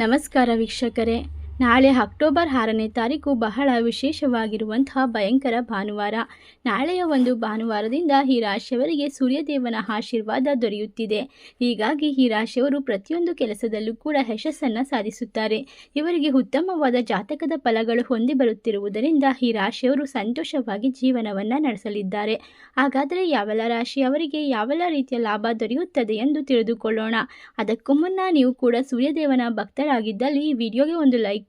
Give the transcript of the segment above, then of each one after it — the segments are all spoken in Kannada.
ನಮಸ್ಕಾರ ವೀಕ್ಷಕರೇ. ನಾಳೆ ಅಕ್ಟೋಬರ್ ಆರನೇ ತಾರೀಕು ಬಹಳ ವಿಶೇಷವಾಗಿರುವಂತಹ ಭಯಂಕರ ಭಾನುವಾರ. ನಾಳೆಯ ಒಂದು ಭಾನುವಾರದಿಂದ ಈ ರಾಶಿಯವರಿಗೆ ಸೂರ್ಯದೇವನ ಆಶೀರ್ವಾದ ದೊರೆಯುತ್ತಿದೆ. ಹೀಗಾಗಿ ಈ ರಾಶಿಯವರು ಪ್ರತಿಯೊಂದು ಕೆಲಸದಲ್ಲೂ ಕೂಡ ಯಶಸ್ಸನ್ನು ಸಾಧಿಸುತ್ತಾರೆ. ಇವರಿಗೆ ಉತ್ತಮವಾದ ಜಾತಕದ ಫಲಗಳು ಹೊಂದಿ ಬರುತ್ತಿರುವುದರಿಂದ ಈ ರಾಶಿಯವರು ಸಂತೋಷವಾಗಿ ಜೀವನವನ್ನು ನಡೆಸಲಿದ್ದಾರೆ. ಹಾಗಾದರೆ ಯಾವೆಲ್ಲ ರಾಶಿಯವರಿಗೆ ಯಾವೆಲ್ಲ ರೀತಿಯ ಲಾಭ ದೊರೆಯುತ್ತದೆ ಎಂದು ತಿಳಿದುಕೊಳ್ಳೋಣ. ಅದಕ್ಕೂ ಮುನ್ನ ನೀವು ಕೂಡ ಸೂರ್ಯದೇವನ ಭಕ್ತರಾಗಿದ್ದಲ್ಲಿ ಈ ವಿಡಿಯೋಗೆ ಒಂದು ಲೈಕ್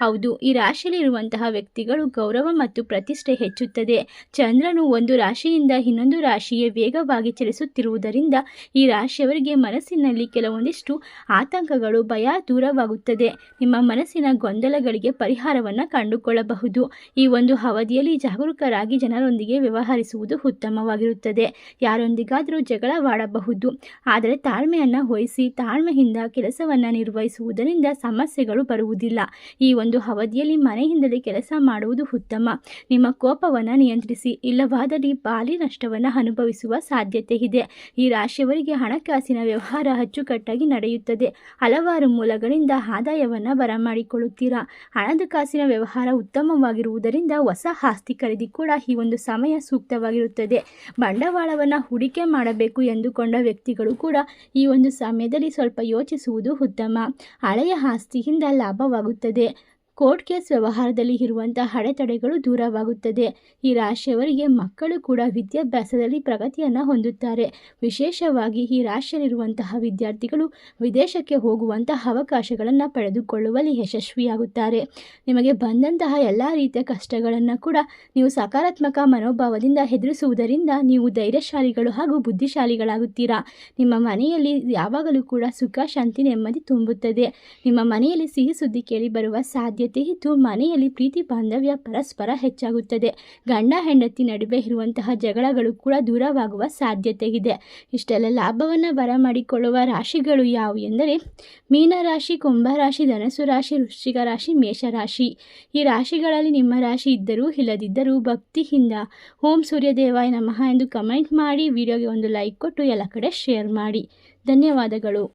ಹೌದು, ಈ ರಾಶಿಯಲ್ಲಿರುವಂತಹ ವ್ಯಕ್ತಿಗಳು ಗೌರವ ಮತ್ತು ಪ್ರತಿಷ್ಠೆ ಹೆಚ್ಚುತ್ತದೆ. ಚಂದ್ರನು ಒಂದು ರಾಶಿಯಿಂದ ಇನ್ನೊಂದು ರಾಶಿಗೆ ವೇಗವಾಗಿ ಚಲಿಸುತ್ತಿರುವುದರಿಂದ ಈ ರಾಶಿಯವರಿಗೆ ಮನಸ್ಸಿನಲ್ಲಿ ಕೆಲವೊಂದಿಷ್ಟು ಆತಂಕಗಳು, ಭಯ ದೂರವಾಗುತ್ತದೆ. ನಿಮ್ಮ ಮನಸ್ಸಿನ ಗೊಂದಲಗಳಿಗೆ ಪರಿಹಾರವನ್ನು ಕಂಡುಕೊಳ್ಳಬಹುದು. ಈ ಒಂದು ಅವಧಿಯಲ್ಲಿ ಜಾಗರೂಕರಾಗಿ ಜನರೊಂದಿಗೆ ವ್ಯವಹರಿಸುವುದು ಉತ್ತಮವಾಗಿರುತ್ತದೆ. ಯಾರೊಂದಿಗಾದರೂ ಜಗಳವಾಡಬಹುದು. ಆದರೆ ತಾಳ್ಮೆಯನ್ನು ವಹಿಸಿ, ತಾಳ್ಮೆಯಿಂದ ಕೆಲಸವನ್ನು ನಿರ್ವಹಿಸುವುದರಿಂದ ಸಮಸ್ಯೆಗಳು ಬರುವುದಿಲ್ಲ. ಈ ಒಂದು ಅವಧಿಯಲ್ಲಿ ಮನೆಯಿಂದಲೇ ಕೆಲಸ ಮಾಡುವುದು ಉತ್ತಮ. ನಿಮ್ಮ ಕೋಪವನ್ನು ನಿಯಂತ್ರಿಸಿ, ಇಲ್ಲವಾದಲ್ಲಿ ಬಾಲಿ ನಷ್ಟವನ್ನು ಅನುಭವಿಸುವ ಸಾಧ್ಯತೆ ಇದೆ. ಈ ರಾಶಿಯವರಿಗೆ ಹಣಕಾಸಿನ ವ್ಯವಹಾರ ಅಚ್ಚುಕಟ್ಟಾಗಿ ನಡೆಯುತ್ತದೆ. ಹಲವಾರು ಮೂಲಗಳಿಂದ ಆದಾಯವನ್ನು ಬರಮಾಡಿಕೊಳ್ಳುತ್ತೀರಾ? ಹಣದ ಕಾಸಿನ ವ್ಯವಹಾರ ಉತ್ತಮವಾಗಿರುವುದರಿಂದ ಹೊಸ ಆಸ್ತಿ ಖರೀದಿ ಕೂಡ ಈ ಒಂದು ಸಮಯ ಸೂಕ್ತವಾಗಿರುತ್ತದೆ. ಬಂಡವಾಳವನ್ನು ಹೂಡಿಕೆ ಮಾಡಬೇಕು ಎಂದುಕೊಂಡ ವ್ಯಕ್ತಿಗಳು ಕೂಡ ಈ ಒಂದು ಸಮಯದಲ್ಲಿ ಸ್ವಲ್ಪ ಯೋಚಿಸುವುದು ಉತ್ತಮ. ಹಳೆಯ ಆಸ್ತಿಯಿಂದ ಲಾಭವಾಗುತ್ತದೆ. ಕೋರ್ಟ್ ಕೇಸ್ ವ್ಯವಹಾರದಲ್ಲಿ ಇರುವಂತಹ ಅಡೆತಡೆಗಳು ದೂರವಾಗುತ್ತದೆ. ಈ ರಾಶಿಯವರಿಗೆ ಮಕ್ಕಳು ಕೂಡ ವಿದ್ಯಾಭ್ಯಾಸದಲ್ಲಿ ಪ್ರಗತಿಯನ್ನು ಹೊಂದುತ್ತಾರೆ. ವಿಶೇಷವಾಗಿ ಈ ರಾಶಿಯಲ್ಲಿರುವಂತಹ ವಿದ್ಯಾರ್ಥಿಗಳು ವಿದೇಶಕ್ಕೆ ಹೋಗುವಂತಹ ಅವಕಾಶಗಳನ್ನು ಪಡೆದುಕೊಳ್ಳುವಲ್ಲಿ ಯಶಸ್ವಿಯಾಗುತ್ತಾರೆ. ನಿಮಗೆ ಬಂದಂತಹ ಎಲ್ಲ ರೀತಿಯ ಕಷ್ಟಗಳನ್ನು ಕೂಡ ನೀವು ಸಕಾರಾತ್ಮಕ ಮನೋಭಾವದಿಂದ ಎದುರಿಸುವುದರಿಂದ ನೀವು ಧೈರ್ಯಶಾಲಿಗಳು ಹಾಗೂ ಬುದ್ಧಿಶಾಲಿಗಳಾಗುತ್ತೀರಾ? ನಿಮ್ಮ ಮನೆಯಲ್ಲಿ ಯಾವಾಗಲೂ ಕೂಡ ಸುಖ, ಶಾಂತಿ, ನೆಮ್ಮದಿ ತುಂಬುತ್ತದೆ. ನಿಮ್ಮ ಮನೆಯಲ್ಲಿ ಸಿಹಿ ಸುದ್ದಿ ಕೇಳಿ ಬರುವ ಸಾಧ್ಯತೆ ಇದ್ದು ಮನೆಯಲ್ಲಿ ಪ್ರೀತಿ ಬಾಂಧವ್ಯ ಪರಸ್ಪರ ಹೆಚ್ಚಾಗುತ್ತದೆ. ಗಂಡ ಹೆಂಡತಿ ನಡುವೆ ಇರುವಂತಹ ಜಗಳಗಳು ಕೂಡ ದೂರವಾಗುವ ಸಾಧ್ಯತೆ ಇದೆ. ಇಷ್ಟೆಲ್ಲ ಲಾಭವನ್ನು ಬರಮಾಡಿಕೊಳ್ಳುವ ರಾಶಿಗಳು ಯಾವುವು ಎಂದರೆ ಮೀನರಾಶಿ ಕುಂಭರಾಶಿ ಧನಸು ರಾಶಿ ವೃಶ್ಚಿಕ ರಾಶಿ ಮೇಷರಾಶಿ ಈ ರಾಶಿಗಳಲ್ಲಿ ನಿಮ್ಮ ರಾಶಿ ಇದ್ದರೂ ಇಲ್ಲದಿದ್ದರೂ ಭಕ್ತಿಯಿಂದ ಓಂ ಸೂರ್ಯದೇವಾಯ ನಮಃ ಎಂದು ಕಮೆಂಟ್ ಮಾಡಿ, ವಿಡಿಯೋಗೆ ಒಂದು ಲೈಕ್ ಕೊಟ್ಟು ಎಲ್ಲ ಕಡೆ ಶೇರ್ ಮಾಡಿ. ಧನ್ಯವಾದಗಳು.